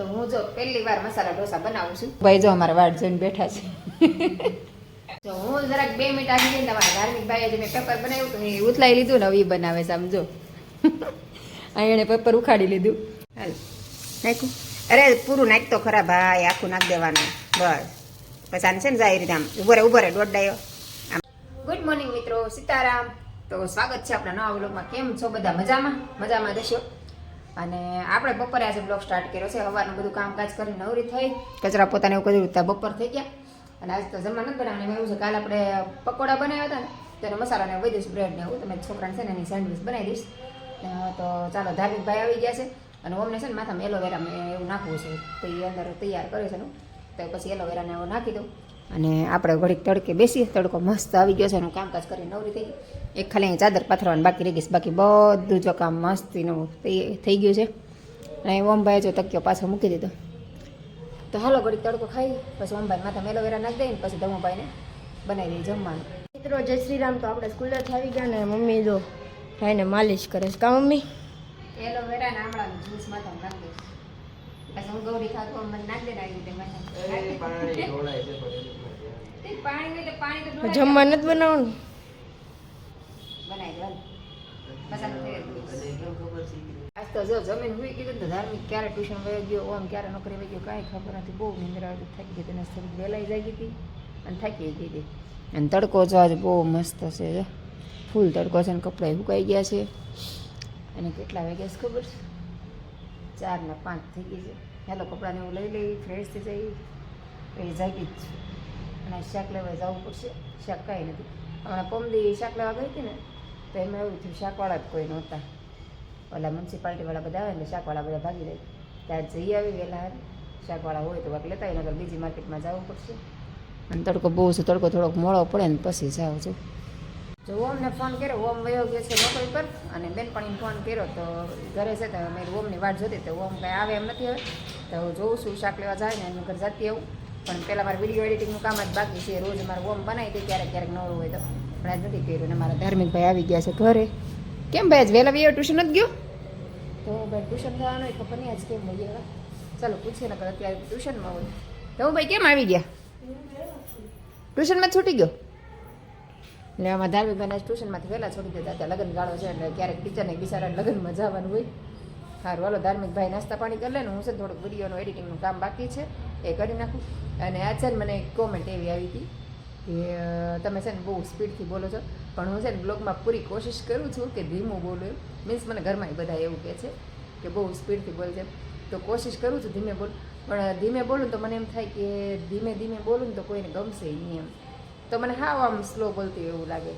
તો હું જો પહેલી વાર મસાલા ઢોસા બનાવું છું. ભાઈ જો અમારા વાડ જોઈને બેઠા છે. તો હું જરાક બે મિનિટ આવી ગઈ તમારા ધાર્મિક ભાઈએ જે મેં પેપર બનાવ્યું હતું એ ઉથલાઈ લીધું ને હવે બનાવે સમજો અહીં એણે પેપર ઉખાડી લીધું. હાલ નાખ્યું અરે પૂરું નાખ તો ખરા ભાઈ, આખું નાખ દેવાનું. બસ. પછી આને છે ને જાય રીતે આમ. ઊભો રે ઊભો રે દોડાયો આમ. ગુડ મોર્નિંગ મિત્રો, સીતારામ. તો સ્વાગત છે આપણા નવા વ્લોગમાં કેમ છો બધા? મજામાં? મજામાં દેશો અને આપણે બપોરે આજે બ્લોગ સ્ટાર્ટ કર્યો છે. સવારનું બધું કામકાજ કરીને નવરી થઈ. કચરા પોતાને એવું કર્યું ત્યાં બપોર થઈ ગયા. અને આજે તો જમવા નથી બનાવવાનું. એવું છે કાલે આપણે પકોડા બનાવ્યા હતા ને ત્યારે મસાલાને વહી દઈશ બ્રેડ ને એવું. તમે છોકરાને છે ને એની સેન્ડવિચ બનાવી દઈશ. તો ચાલો ધાર્મિક ભાઈ આવી ગયા છે. અને ઓમને છે ને માથામાં એલોવેરા મેં એવું નાખવું છે. તો એ અંદર તૈયાર કરે છે તો પછી એલોવેરાને એવું નાખી દઉં. અને આપણે ઘડીક તડકે બેસીએ તડકો મસ્ત આવી ગયો છે એનું કામકાજ કરી નવરી થઈ. એક ખાલી અહીં ચાદર પાથરવાની બાકી રહી ગઈ છે. બાકી બધું જો કામ મસ્તીનું થઈ થઈ ગયું છે. અને ઓમભાઈ જો તકિયો પાછો મૂકી દીધો. તો હાલો ઘડીક તડકો ખાઈ પછી ઓમભાઈ માથા એલોવેરા નાખી દઈએ ને પછી ધમુભાઈને બનાવી દઈએ જમવાનું. મિત્રો જય શ્રી રામ તો આપણે સ્કૂલેથી આવી ગયા ને મમ્મી જો ભાઈને માલિશ કરે છે. કા મમ્મી? એલોવેરા ને આમળાનું જ્યુસ માથા નાખી દઈશ. પછી હું ગૌરી ખાતો મને નાખી દે આવી રીતે. જમવા નથી બનાવવાનું? બનાવી દો આજ તો જો જમીન હુઈ કીધું તો ધાર્મિક ક્યારે ટ્યુશન વયો ગયો ઓમ ક્યારે નોકરી વહી ગયો કાંઈ ખબર નથી. બહુ નિંદ્રા આવી થાકી ગઈ તેને થોડીક વહેલાઈ જાગી હતી અને થાકી ગઈ હતી. અને તડકો જો આજે બહુ મસ્ત છે ફૂલ તડકો છે ને કપડાં સુકાઈ ગયા છે. અને કેટલા વાગ્યા છે ખબર છે? ચાર ને પાંચ થઈ ગઈ છે. હેલો કપડાને એવું લઈ લઈ ફ્રેશ થઈ જાય. એ જાગી જ છે. અને શાક લેવા જવું પડશે. શાક કાંઈ નથી. હમણાં પમદી શાક લેવા ગઈ હતી ને તો એમાં એવું થયું શાકવાળા જ કોઈ નહોતા. ઓલા મ્યુનિસિપાલિટીવાળા બધા આવે ને શાકવાળા બધા ભાગી જાય. ત્યાં જઈ આવી વહેલા શાકવાળા હોય તો વાક લેતા હોય નગર બીજી માર્કેટમાં જવું પડશે. અને તડકો બહુ છે તડકો થોડોક મોડો પડે ને પછી જાવ છું. જો ઓમને ફોન કર્યો ઓમ વયો ગયો છે નોકરી પર અને બેનપણીને ફોન કર્યો તો ઘરે છે તો મેં ઓમની વાટ જોતી તો ઓમ કાંઈ આવે એમ નથી હવે. તો જોઉં છું શાક લેવા જાય ને એનું ઘર જતી આવું. પણ પહેલાં મારે વીડિયો એડિટિંગનું કામ જ બાકી છે. રોજ મારું ઓમ બનાવી દે ક્યારેક ક્યારેક નવું હોય તો. પણ આજ નથી કર્યું ને મારા ધાર્મિક ભાઈ આવી ગયા છે ઘરે. કેમ ભાઈ આજ વહેલા વહેલા ટ્યુશન જ ગયો? તો ભાઈ ટ્યુશન થવાનું હોય ખબર નહીં આજ કેમ ભાઈ ગયા ચાલો પૂછીએ ને અત્યારે ટ્યુશનમાં હોય. તો હું ભાઈ કેમ આવી ગયા? ટ્યુશનમાં છૂટી ગયો? એટલે આમાં ધાર્મિક ભાઈને ટ્યુશનમાંથી વહેલા છોડી દેતા હતા. લગ્ન ગાળો છે એટલે ક્યારેક ટીચરને બિચારા લગ્નમાં જવાનું હોય. સારું હાલો ધાર્મિક ભાઈ નાસ્તા પાણી કરી લે ને હું છે ને થોડુંક વિડીયોનું એડિટિંગનું કામ બાકી છે. એ કરી નાખું. અને આ છે ને મને કોમેન્ટ એવી આવી હતી કે તમે છે ને બહુ સ્પીડથી બોલો છો. પણ હું છે ને બ્લોગમાં પૂરી કોશિશ કરું છું કે ધીમું બોલું મીન્સ મને ઘરમાં બધા એવું કહે છે કે બહુ સ્પીડથી બોલે છે. તો કોશિશ કરું છું ધીમે બોલું, પણ ધીમે બોલું તો મને એમ થાય કે ધીમે ધીમે બોલું ને તો કોઈને ગમશે નહીં એમ. તો મને હાવ આમ સ્લો બોલતી એવું લાગે.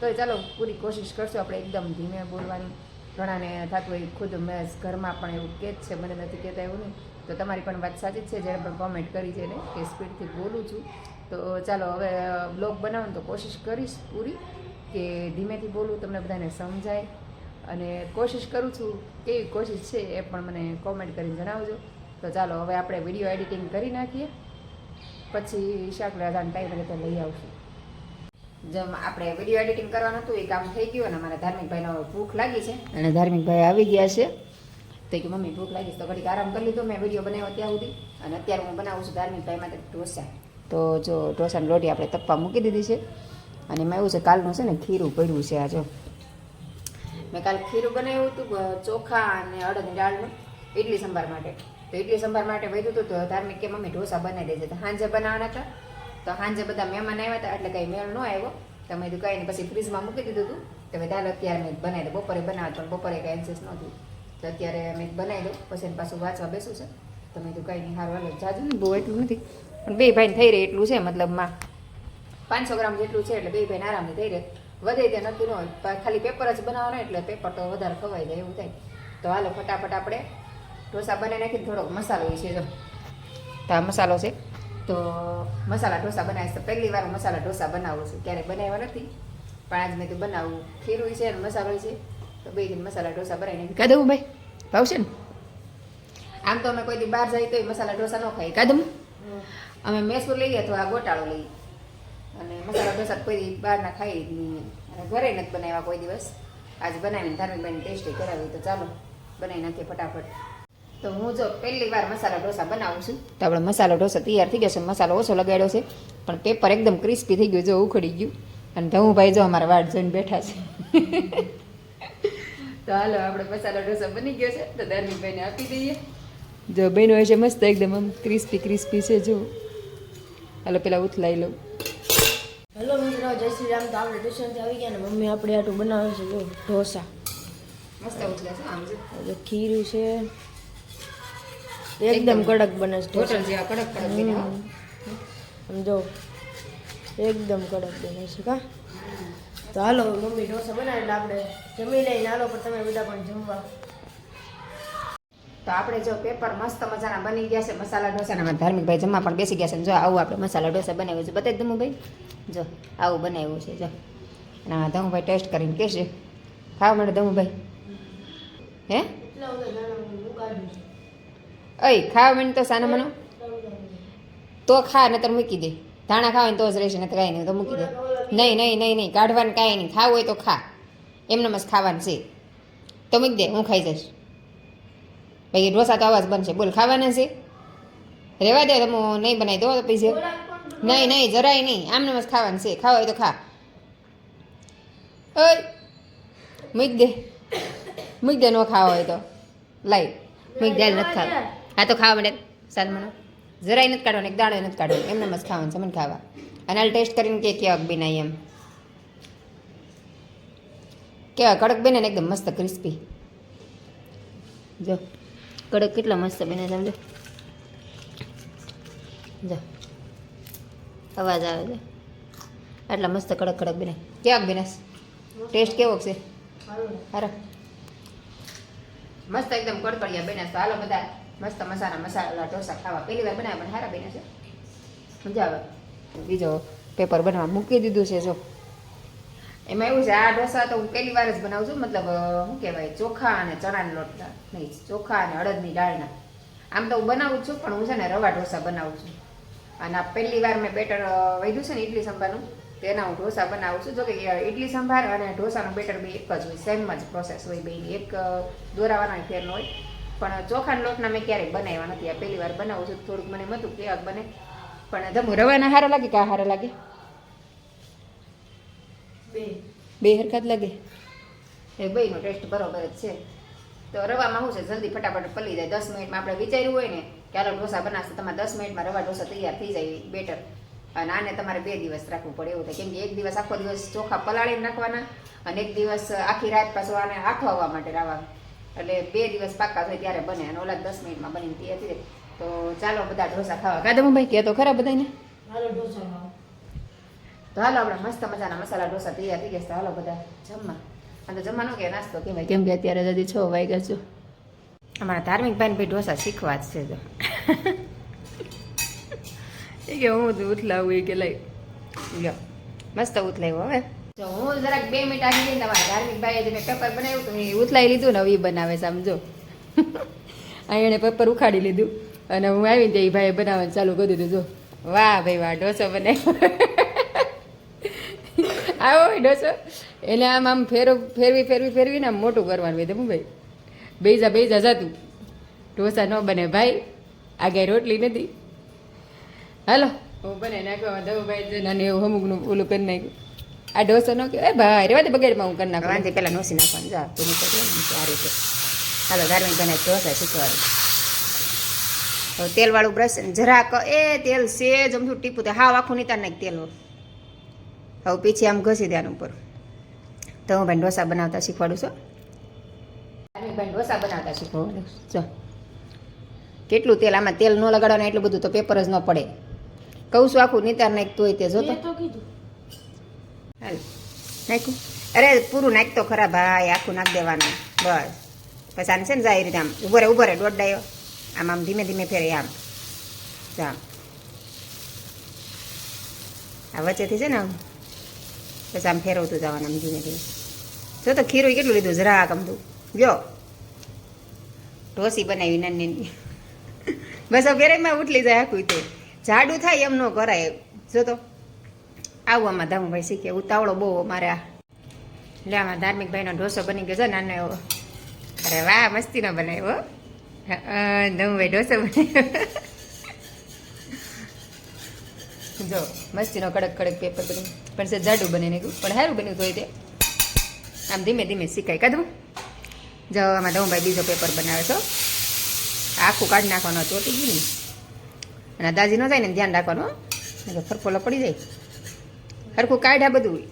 તો ચાલો, પૂરી કોશિશ કરશું આપણે એકદમ ધીમે બોલવાની. ઘણાને થતું હોય ખુદ મેં ઘરમાં પણ એવું કહે જ છે, મને નથી કહેતા એવું નહીં. તો તમારી પણ વાત સાચી છે, જ્યારે પણ કોમેન્ટ કરી છે ને કે સ્પીડથી બોલું છું. તો ચાલો હવે બ્લોગ બનાવવાનું તો કોશિશ કરીશ પૂરી કે ધીમેથી બોલું, તમને બધાને સમજાય. અને કોશિશ કરું છું, કેવી કોશિશ છે એ પણ મને કોમેન્ટ કરીને જણાવજો. તો ચાલો હવે આપણે વીડિયો એડિટિંગ કરી નાખીએ. પછી શાક લેવાનો ટાઈમ રીતે લઈ આવશું. જેમ આપણે વીડિયો એડિટિંગ કરવાનું હતું, એ કામ થઈ ગયું અને મારા ધાર્મિકભાઈનો ભૂખ લાગી છે. અને ધાર્મિકભાઈ આવી ગયા છે. તો કે, મમ્મી, ભૂખ લાગી તો ઘડીક આરામ કરી લીધો, મેં વીડિયો બનાવ્યો ત્યાં સુધી. અને અત્યારે હું બનાવું છું ધાર્મિકભાઈ માટે ઢોસા. તો જો ઢોસાની રોટી આપણે તપ્પા મૂકી દીધી છે. અને એમાં એવું છે, કાલનું છે ને ખીરું પડ્યું છે આ જો. મેં કાલ ખીરું બનાવ્યું હતું ચોખા અને અડદની દાળનું ઇડલી સંભાર માટે. તો ઇડલી સંભાર માટે વધ્યું હતું, તો ધાર્મિક કે, મમ્મી, ઢોસા બનાવી દેજે. તો સાંજે બનાવવાના હતા. તો સાંજે બધા મહેમાન આવ્યા હતા, એટલે કંઈ મેળ ન આવ્યો. તો મેં કીધું પછી ફ્રીજમાં મૂકી દીધું હતું. તો મેં દાલ અત્યારે મેં બનાવી બપોરે બનાવતો પણ બપોરે કંઈ એન્સેસ નહોતું. તો અત્યારે અમે બનાવી દઉં. પછી પાછું વાંચવા બેસું છે. તો મેં કીધું કંઈ નહીં સારું હાલો, જાજુ નહીં બહુ એટલું નથી. પણ બે ભાઈને થઈ રહે એટલું છે મતલબમાં. પાંચસો ગ્રામ જેટલું છે એટલે બે ભાઈને આરામથી થઈ રહે. વધે તે નક્કી ન હોય. ખાલી પેપર જ બનાવવાનો એટલે પેપર તો વધારે ખવાઈ જાય, એવું થાય. તો હાલો, ફટાફટ આપણે ઢોસા બનાવી નાખીને થોડોક મસાલો છે જો. તો આ મસાલો છે. તો મસાલા ઢોસા બનાવીશ તો પહેલી વાર મસાલા ઢોસા બનાવું છું. ક્યારેય બનાવ્યા નથી. પણ આજ મેં તો બનાવવું ખીરું છે અને મસાલો છે. તો બે દિન મસાલા ઢોસા બનાવીને કહી દઉં ભાઈ? ભાવશે ને? આમ તો અમે કોઈ દી બહાર જઈએ તો મસાલા ઢોસા ન ખાઈએ. દઉં? અમે મેસૂર લઈએ આ ગોટાળો લઈએ. અને મસાલા ઢોસા કોઈ દી બહારના ખાઈ નહીં અને ઘરે નથી બનાવ્યા કોઈ દિવસ. આજે બનાવીને ધાર્મિકભાઈને ટેસ્ટી કરાવી તો ચાલો બનાવી નાખીએ ફટાફટ. તો હું જો પહેલી વાર મસાલા ઢોસા બનાવું છું તો આપણે મસાલા ઢોસા તૈયાર થઈ ગયો છે. મસાલો ઓછો લગાડ્યો છે પણ પેપર એકદમ ક્રિસ્પી થઈ ગયું જો ઉખડી ગયું. અને ધમુભાઈ જો અમારા વાટ જોઈને બેઠા છે. તો હાલો આપણે મસાલા ઢોસા બની ગયો છે તો ધાર્મિકભાઈને આપી દઈએ. જો બહેનો છે મસ્ત એકદમ આમ ક્રિસ્પી ક્રિસ્પી છે જો. હાલો પેલા ઉથલાઈ લઉં. હેલો મિત્રો જય શ્રી રામ. તો આપણે ટ્યુશનથી આવી ગયા ને મમ્મી આપણે આટલું બનાવે છે જો ઢોસા. મસ્ત ઉથલે છે આમ જો. ખીરું છે. એકદમ કડક બને છે હોટલ જેવા કડક કડક. આમ જો એકદમ કડક બને છે કા? તો હાલો મમ્મી ઢોસા બનાવે એટલે આપણે. જમી લઈને હાલો પણ તમે બધા પણ જમવા. તો આપણે જો પેપર મસ્ત મજાના બની ગયા છે મસાલા ઢોસાના. ધાર્મિક ભાઈ જમવા પણ બેસી ગયા છે જો આવું આપણે મસાલા ઢોસા બનાવ્યું છે. બતાવી ધમુભાઈ જો આવું બનાવ્યું છે જો. અને આ ધમુભાઈ ટેસ્ટ કરીને કહેશે ખાવા માટે ધમુભાઈ હે? અય ખાવા માંડ તો સાના મનો. તો ખા નતર મૂકી દે. ધાણા ખાવા તો જ રહેશે નતર કાંઈ નહીં તો મૂકી દે. નહીં નહીં નહીં નહીં કાઢવાનું કાંઈ નહીં. ખાવું હોય તો ખા. એમને મસ્ત ખાવાનું છે. તો મૂકી દે, હું ખાઈ જઈશ. ભાઈ, ઢોસા તો અવાજ બનશે. બોલ, ખાવાના છે? રેવા દે તમે નહીં બનાવી દો પછી. નહીં નહીં, જરાય નહીં. આમને મસ્ત ખાવાનું છે. ખાવા હોય તો ખા. ઓય, મૂક દે. મૂક દે, નો ખાવા હોય તો. લાઈ, મૂક દે નથી ખાવા. હા, તો ખાવા માટે મને જરાય નથી કાઢવાનું, એક દાડો નથી કાઢવાનું. એમને મસ્ત ખાવાનું છે, મને ખાવા. અને હાલ ટેસ્ટ કરીને કે કેવાક બનાવી એમ. કેવા કડક બને ને એકદમ મસ્ત ક્રિસ્પી જો, કડક કેટલા મસ્ત બને સમજો? જો, અવાજ આવે છે. આટલા મસ્ત કડક કડક બને. કેવાક બને ટેસ્ટ કેવો છે? હારો. મસ્ત એકદમ કડકડિયા બન્યા હાલો બધા, મસ્ત મસાલા મસાલા ઢોસા ખાવા. પહેલી વાર બનાવ્યા પણ સારા બન્યા છે. મજા આવે. બીજો પેપર બનાવવા મૂકી દીધું છે, જો. એમાં એવું છે, આ ઢોસા તો હું પહેલી વાર જ બનાવું છું, મતલબ શું કહેવાય, ચોખા અને ચણાના લોટના નહીં, ચોખા અને અડદની દાળના. આમ તો હું બનાવું છું, પણ હું છે ને રવા ઢોસા બનાવું છું. અને આ પહેલી વાર મેં બેટર વધ્યું છે ને ઇડલી સંભારનું, તેના હું ઢોસા બનાવું છું. જોકે ઇડલી સંભાર અને ઢોસાનું બેટર બે એક જ હોય, સેમ જ પ્રોસેસ હોય બે એક દોરાવાના ફેર હોય. પણ ચોખાના લોટના મેં ક્યારેય બનાવ્યા નથી. આ પહેલી વાર બનાવું છું થોડુંક મને મતું કે બને. પણ ધમુ રવાના હારા લાગે કે આ હારા લાગે? બે. હરકત લાગે? એ બેયનો ટેસ્ટ બરોબર જ છે. તો રવામાં શું છે? જલ્દી ફટાફટ પલી જાય. દસ મિનિટમાં આપણે વિચાર્યું હોય ને કે આલો ઢોસા બનાવશે? તમારે દસ મિનિટમાં રવા ઢોસા તૈયાર થઈ જાય બેટર. અને આને તમારે બે દિવસ રાખવું પડે એવું થાય. કેમ કે એક દિવસ આખો દિવસ ચોખા પલાળીને નાખવાના અને એક દિવસ આખી રાત પાછું આને આઠવા માટે રાવા. એટલે બે દિવસ પાકા થાય ત્યારે બને. અને ઓલા દસ મિનિટમાં બનીને તૈયાર થઈ જાય. તો ચાલો બધા ઢોસા ખાવા. કાદમ ભાઈ કે તો ખરા બધાને હાલો ઢોસા તો હાલો આપણે મસ્ત મજાના મસાલા ઢોસા તૈયાર થઈ ગયા છે. હાલો બધા જમવા. અને જમવાનો કે નાસ્તો કહેવાય. કેમ કે અત્યારે હજી છ વાગ્યા છો. અમારા ધાર્મિક ભાઈને ભાઈ ઢોસા શીખવા જ છે તો. એ કે હું ઉથલાવું એ કે લઈ. લ્યો. મસ્ત ઉથલાવ્યું હવે. જો હું જરાક બે મિનિટ આવી ગઈ તમારા ધાર્મિક ભાઈએ જેને પેપર બનાવ્યું તો એ ઉથલાઈ લીધું ને હવે બનાવે સમજો અહીં એણે પેપર ઉખાડી લીધું. અને હું આવી ત્યાં ભાઈએ બનાવવાનું ચાલુ કરી દીધું જો. વાહ ભાઈ વાહ ઢોસો બનાવ્યો. આવો હોય ઢોસો એને આમ આમ ફેરવ ફેરવી ફેરવી ફેરવીને આમ મોટું કરવાનું હોય હું ભાઈ? બેઝા બેઝા જતું. ઢોસા ન બને ભાઈ. આગળ રોટલી નથી. હાલો. હું બને નાખવા દઉં ભાઈ નાની એવું અમુકનું ઓલું કરી નાખ્યું. આ ઢોસો ન કહેવાય? ભાઈ રેવા દે બગાડમાં હું કરી નાખું. વાંધે પહેલાં નોસી નાખવાનું જા તું કરી આ રીતે. હાલો ધાર્મિક બને ઢોસા શીખવાડું. તેલવાળું બ્રશ જરાક એ તેલ સેજ અમથું ટીપું તે હાવ આખું નીતાર નાખ તેલ હવે પીછી આમ ઘસી દેવાનું ઉપર. તો હું ભાઈ ઢોસા બનાવતા શીખવાડું છું. ભાઈ ઢોસા બનાવતા શીખવાડું જો. કેટલું તેલ આમાં તેલ ન લગાડવાનું એટલું બધું તો પેપર જ ન પડે. કહું છું આખું નિતાર નાખતું હોય તે જોતો હાલ. નાખ્યું અરે પૂરું નાખતો ખરા ભાઈ આખું નાખ દેવાનું. બસ. પછી આને છે ને જાય રીતે આમ ઊભો રે ઊભો રે દોઢ ડાયો આમ આમ ધીમે ધીમે ફેરે આમ આમ આ વચ્ચેથી છે ને આમ પછી આમ ફેરવતું જવાનું આમ ધીમે ધીમે જો તો ખીરું કેટલું લીધું જરાક આમતું જો ઢોસી બનાવી નાની બસ હવે ફેરેમાં ઉઠલી જાય આખું તે જાડું થાય એમ ન કરાય જો તો આવું આમાં ધામુભાઈ શીખે ઉતાવળો બહુ મારે આ એટલે આમાં ધાર્મિક ભાઈનો ઢોસો બની ગયો છે નાનો એવો અરે વાહ મસ્તીનો બનાવ્યો દમભાઈ ઢોસો બનાવ્યો જો, મસ્તીનો કડક કડક પેપર બન્યું. પણ છે જાડું બને ને પણ સારું બન્યું તોય તે. આમ ધીમે ધીમે શીખાય, કાઢું. જો, આમાં દમભાઈ બીજો પેપર બનાવે છો આખું કાઢી નાખવાનો ચોટી ગયું ને અને દાજી ન જાય ને, ધ્યાન રાખવાનું ફરફોલો પડી જાય. સરખું કાઢ્યા બધું.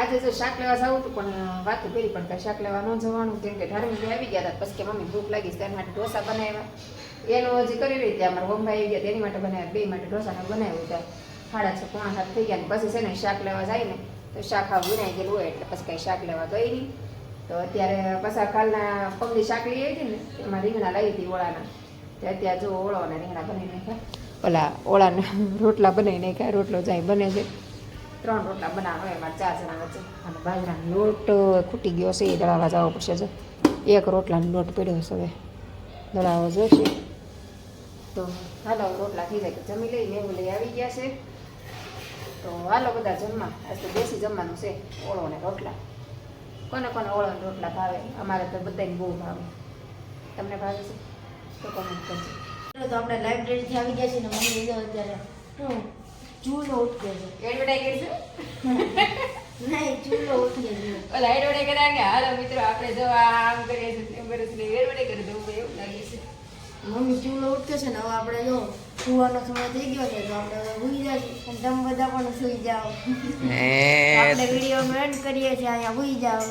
આજે તો શાક લેવા જવું હતું, પણ વાત કરી, પણ કાંઈ શાક લેવા ન જવાનું. કેમ કે ધાર્મિક આવી ગયા હતા, પછી કે મમ્મી ભૂખ લાગી તેના માટે ઢોસા બનાવ્યા. એનું હજી કરી રહી હતી, અમારા વંભાઈ આવી ગયા, તેની માટે બનાવ્યા, બે માટે ઢોસાને બનાવ્યું ત્યાં સાડા છ પોણા સાત થઈ ગયા ને પછી છે ને શાક લેવા જાય ને તો શાક આ વિનાઈ ગયેલું હોય, એટલે પછી કાંઈ શાક લેવા ગઈ નહીં. તો અત્યારે પાછા કાલના પગની શાક લઈ આવી હતી ને, એમાં રીંગણા લાવી હતી ઓળાના. તો અત્યારે જો ઓળો અને રીંગણા બનાવી નાખ્યા. ઓલા ઓળાના રોટલા બનાવી નાખ્યા, રોટલો જાય બને છે. ત્રણ રોટલા બનાવે એમાં ચાર જણા વચ્ચે. અને બાજરાનો લોટ ખૂટી ગયો છે એ દળાવવા જવો પડશે જો. એક રોટલાનો લોટ પડ્યો છે હવે. દળાવો જોઈશે તો હાલો રોટલા થઈ જાય તો જમી લઈ મેવું લઈ આવી ગયા છે. તો હાલો બધા જમવા. આજ તો દેશી જમવાનું છે ઓળો ને રોટલા. કોને કોને ઓળો ને રોટલા ભાવે? અમારે તો બધાને બહુ ભાવે. તમને ભાવે છે? તો કોમેન્ટ કરજો. ચાલો તો આપણે લાઇબ્રેરીથી આવી ગયા છીએ ને મમ્મી અત્યારે. હું ચૂલો ઉઠકે છે એડવર્ટાઈ કરીશું? નહીં ચૂલો ઉઠકે છે ઓલા એડવર્ટાઈ કર્યા કે હાલો મિત્રો આપણે જો આમ કરીએ છીએ તેમ કરીએ છીએ. એડવર્ટાઈ કરી દઉં એવું લાગે છે. મમ્મી ચૂલો ઉઠકે છે ને હવે આપણે જો સુવાનો સમય થઈ ગયો છે તો આપણે હવે સુઈ જશું. અને તમે બધા પણ સુઈ જાઓ. આપણે વીડિયો એન્ડ કરીએ છીએ અહીંયા સુઈ જાઓ.